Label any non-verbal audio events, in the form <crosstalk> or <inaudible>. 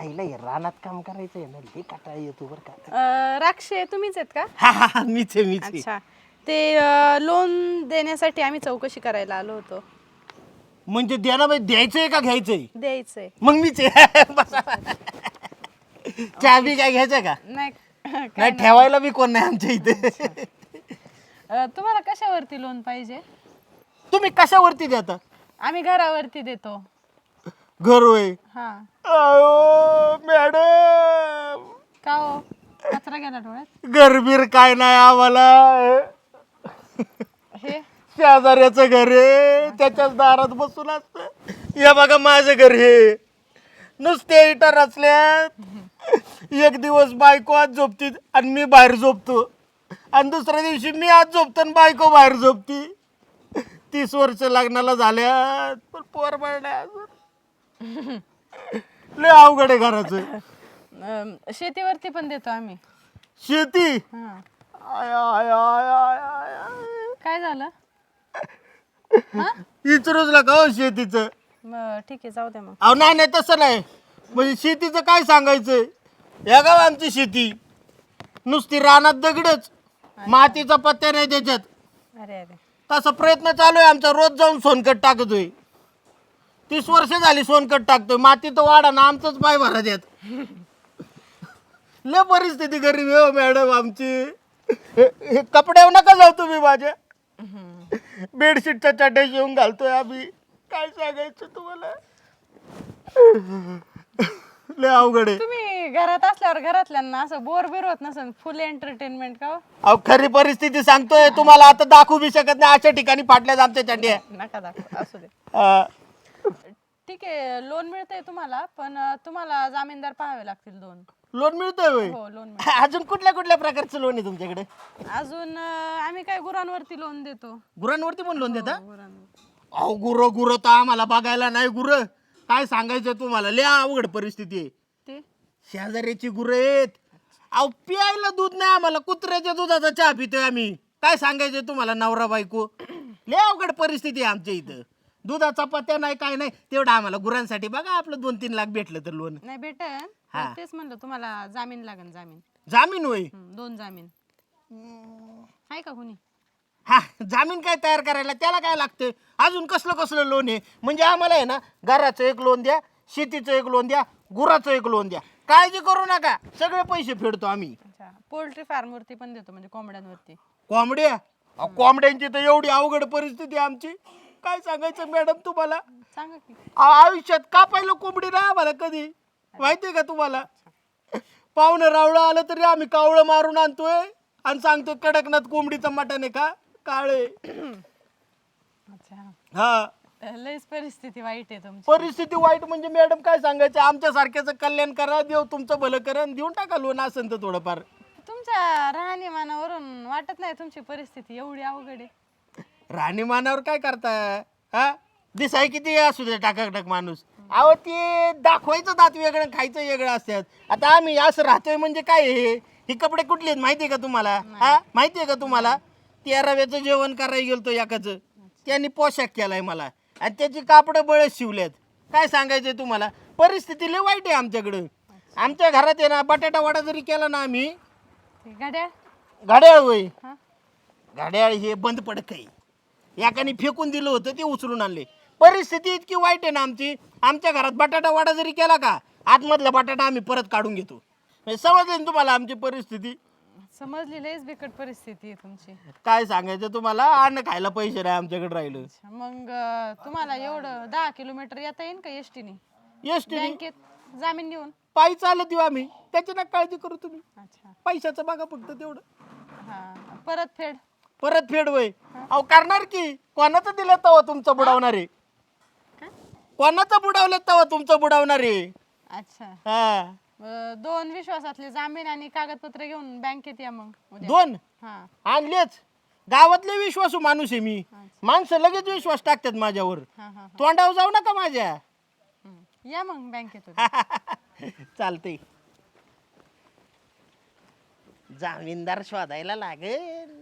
आईला हे रानात काम करायचंय ना लई काटाळा येतो बरं का. अं, राक्षे तुम्हीच आहेत का? हा हा हा, मीच आहे मीच आहे. अच्छा. ते लोन देण्यासाठी आम्ही चौकशी करायला आलो होतो. म्हणजे द्यायला म्हणजे द्यायचंय का घ्यायचंय? द्यायचंय. मग मीच आहे. <laughs> बसा. चहा बी काय घ्यायचं का? नाही काय नाही. ठेवायला बी कोण नाही आमच्या इथे. अं, तुम्हाला कशावरती लोन पाहिजे? तुम्ही कशावरती देता? आम्ही घरावरती देतो. घर होय. हा. अहो मॅडम का हो? कचरा गेला डोळ्यात? घरबीर काय नाही आम्हाला. हे? शेजाऱ्याचं घर आहे. त्याच्याच दारात बसून असत. हे बघा माझं घर हे. नुसते इटा रचल्यात एक दिवस बायको आज झोपती आणि मी बाहेर झोपतो. आणि दुसऱ्या दिवशी मी आज झोपतो आणि बायको बाहेर झोपती. तीस वर्ष लग्नाला झाल्यात. पण पोर नाही अजून. <laughs> लय अवघड आहे घराचं. अं, शेतीवरती पण देतो आम्ही. शेती? हा. आय आय आय आय आय आय. काय झालं? <laughs> विचारूच नका हो शेतीचं. बरं, ठीक आहे जाऊ द्या मग. अहो नाही नाही तसं नाही. म्हणजे शेतीचं काय सांगायचं या गाव आमची शेती. नुसती रानात दगडच. मातीचा पत्त्या नाही त्याच्यात. अरे अरे. तसा प्रयत्न चालू आहे आमचा. रोज जाऊन सोनकट टाकतोय. तीस वर्ष झाली सोनकट टाकतोय. माती तर वाढा ना आमचंच पाय भरा देत लय परिस्थिती गरीब आहे हो मॅडम आमची. कपड्यावर नका जाऊ तुम्ही माझ्या बेडशीटच्या चड्ड्या शिवून घालतोय आम्ही. काय सांगायचं तुम्हाला? लय अवघड आहे. तुम्ही घरात असल्यावर घरातल्यांना असं बोर बिर होत नसेल फुल एंटरटेनमेंट का हो? अहो खरी परिस्थिती सांगतोय. तुम्हाला आता दाखवू बी शकत नाही. अशा ठिकाणी फाटल्यात आमच्या चड्ड्या नका दाखव असू दे. अं, ठीक आहे लोन मिळतंय तुम्हाला पण अं, तुम्हाला जामीनदार पाहावे लागतील दोन. लोन मिळतंय होय? हो लोन <laughs> अजून कुठल्या कुठल्या प्रकारचं लोन आहे तुमच्याकडे? अजून अं, आम्ही काय गुरांवरती लोन देतो. गुरांवरती पण लोन देता? गुरांवर अहो गुरं गुरं तर आम्हाला बघायला नाही गुरं. काय सांगायचं तुम्हाला? लय अवघड परिस्थिती आहे. ते? शेजाऱ्याची गुरं आहेत. अहो प्यायला दूध नाही आम्हाला कुत्र्याच्या दुधाचा चहा पितोय आम्ही. काय सांगायचं तुम्हाला नवरा बायको? लय अवघड परिस्थिती आहे आमच्या इथं. दुधाचा पत्या नाही काय नाही तेवढं आम्हाला गुरांसाठी बघा आपलं दोन तीन लाख भेटलं तर लोन नाही भेटन हा. पण तेच म्हणलं तुम्हाला जामीन लागेल जामीन. जामीन होय? हं, दोन जामीन. आहे का कुणी? हा जामीन काय तयार करायला त्याला काय लागते अजून कसलं कसलं लोन आहे? म्हणजे आम्हाला आहे ना घराचं एक लोन द्या शेतीचं एक लोन द्या गुराचं एक लोन द्या. काळजी करू नका सगळे पैसे फेडतो आम्ही. अच्छा पोल्ट्री फार्मवरती पण देतो म्हणजे कोंबड्यांवरती. कोंबड्या? अहो, कोंबड्यांची तर एवढी अवघड परिस्थिती आहे आमची. काय सांगायचं मॅडम तुम्हाला? सांगा की. आ- आयुष्यात का पहिलं कोंबडी नाही आम्हाला कधी? माहितीये का तुम्हाला? पाहुणं रावळं आलं तरी आम्ही कावळं मारून आणतोय आणि सांगतोय कडकनाथ कोंबडीचं मटण आहे का? काळे. अच्छा. हा. लईच परिस्थिती वाईट आहे तुमची. परिस्थिती वाईट म्हणजे मॅडम काय सांगायचं? आमच्या सारख्याचं कल्याण करा देव तुमचं भलं करा आणि देऊन टाका लोन असेल तर थोडंफार. तुमच्या राहणीमानावरून वाटत नाही तुमची परिस्थिती एवढी अवघड आहे. राहणीमानावर काय करताय? हा? दिसाय किती असू दे टाकाटक माणूस. अहो ते दाखवायचं दात वेगळं खायचं वेगळं असतात. आता आम्ही असं राहतोय म्हणजे काय हे? हे कपडे कुठले आहेत माहितीये का तुम्हाला? हा? माहितीये का तुम्हाला? तेराव्याचं जेवण करायला गेलतो एकाचं. त्यांनी पोशाख केलाय मला. आणि त्याची कापडं बळच शिवल्यात काय सांगायचंय तुम्हाला? परिस्थिती लय वाईट आहे आमच्याकडं. आमच्या घरात आहे ना बटाटा वडा जरी केला ना आम्ही ते गाड्या? घड्याळ होय. हा? घड्याळ हे बंद पडत आहे याकाने फेकून दिलं होतं ते उचलून आणले. परिस्थिती इतकी वाईट आहे ना आमची. आमच्या घरात बटाटा वाडा जरी केला का आतमधला बटाटा आम्ही परत काढून घेतो. म्हणजे समजलं ना तुम्हाला आमची परिस्थिती? समजली लईच बिकट परिस्थिती आहे तुमची. काय सांगायचं तुम्हाला? अन्न खायला पैसे नाही आमच्याकडे राहिलं. मग अं, तुम्हाला एवढं दहा किलोमीटर येता येईल का एसटीने येस बँकेत जामीन घेऊन? पायी चालत देऊ आम्ही. त्याची ना काळजी करू तुम्ही. अच्छा. पैशाचं बघा फक्त तेवढं. हा परत फेड. परत फेड वय. अहो करणार की? कोणाचं दिलं तवा तुमचं बुडवणार? आहे? कोणाचं बुडवलं तवा तुमचं बुडवणार? आहे अच्छा. हा. अं, दोन विश्वासातले जामीन आणि कागदपत्र घेऊन बँकेत या मग उद्या. दोन? हा. आणलेच. गावातले विश्वासू माणूस आहे मी. माणसं लगेच विश्वास टाकतात माझ्यावर. हा हा तोंडावर जाऊ नका माझ्या. हम्म. या मग बँकेत उद्या. <laughs> चालतंय. जामीनदार शोधायला लागेल.